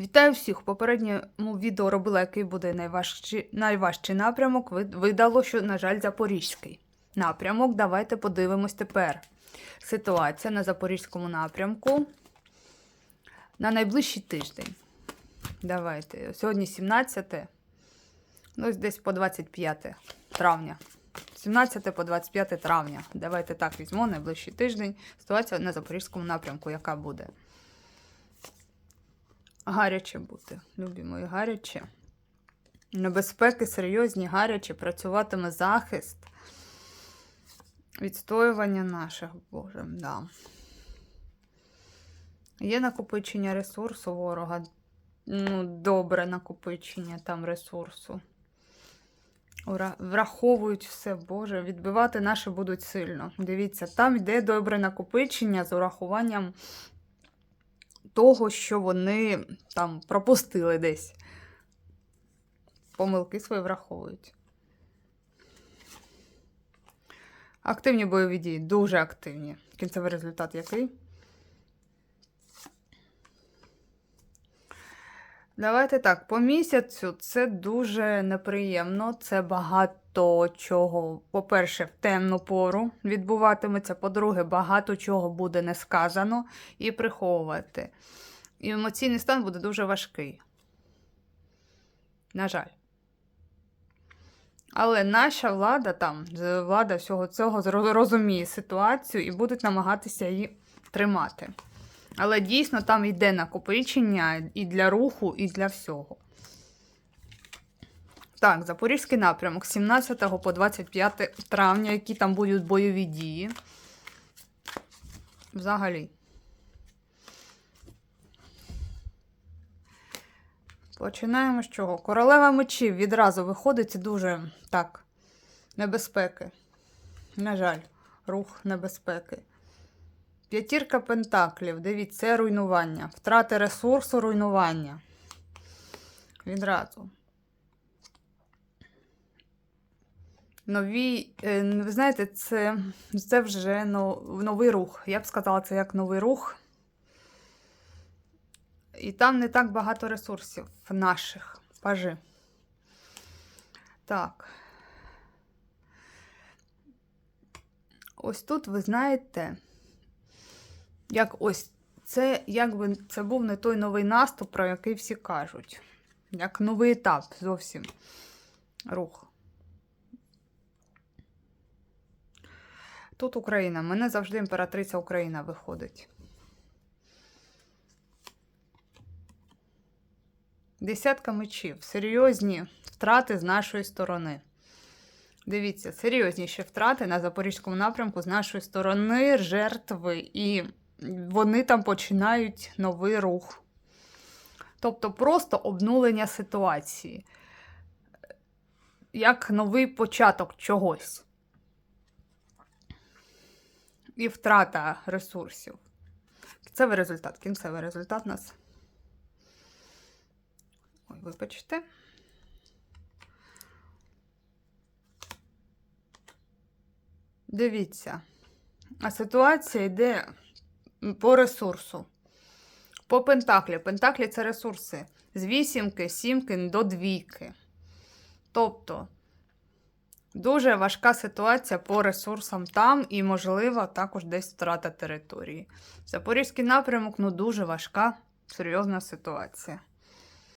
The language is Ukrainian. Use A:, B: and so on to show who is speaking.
A: Вітаю всіх! У попередньому відео робила, який буде найважчий, найважчий напрямок. Видало, що, на жаль, запорізький напрямок. Давайте подивимось тепер. Ситуація на запорізькому напрямку на найближчий тиждень. Давайте. Сьогодні 17, ну десь по 25 травня. 17 по 25 травня. Давайте так візьмемо найближчий тиждень. Ситуація на запорізькому напрямку, яка буде. Гаряче бути, любі мої, гаряче. Небезпеки серйозні, гаряче, працюватиме захист. Відстоювання наших, Боже, да. Є накопичення ресурсу ворога. Ну, добре накопичення там ресурсу. Враховують все, Боже, відбивати наші будуть сильно. Дивіться, там йде добре накопичення з урахуванням того, що вони там пропустили десь. Помилки свої враховують. Активні бойові дії, дуже активні. Кінцевий результат який? Давайте так, по місяцю це дуже неприємно. Це багато чого, по-перше, в темну пору відбуватиметься. По-друге, багато чого буде не сказано і приховувати. І емоційний стан буде дуже важкий. На жаль. Але наша влада там, влада всього цього зро- розуміє ситуацію і будуть намагатися її тримати. Але дійсно там йде накопичення і для руху, і для всього. Так, Запорізький напрямок 17 по 25 травня, які там будуть бойові дії. Взагалі. Починаємо з чого? Королева мечів відразу виходить дуже так. Небезпеки. На жаль, рух небезпеки. П'ятірка пентаклів. Дивіться, це руйнування. Втрати ресурсу, руйнування. Відразу. Нові, е, ви знаєте, це, це вже но- новий рух. Я б сказала, це як новий рух. І там не так багато ресурсів наших. Пажи. Так. Ось тут, ви знаєте, як ось це, якби це був не той новий наступ, про який всі кажуть. Як новий етап зовсім рух. Тут Україна. Мене завжди імператриця Україна виходить. Десятка мечів. Серйозні втрати з нашої сторони. Дивіться, серйозніші втрати на Запорізькому напрямку з нашої сторони, жертви, і вони там починають новий рух. Тобто просто обнулення ситуації. Як новий початок чогось. І втрата ресурсів. Кінцевий результат. Кінцевий результат у нас. Ой, вибачте. Дивіться. А ситуація йде по ресурсу. По пентаклі. Пентаклі це ресурси. З вісімки, сімки до двійки. Тобто, дуже важка ситуація по ресурсам там і, можливо, також десь втрата території. Запорізький напрямок ну дуже важка, серйозна ситуація.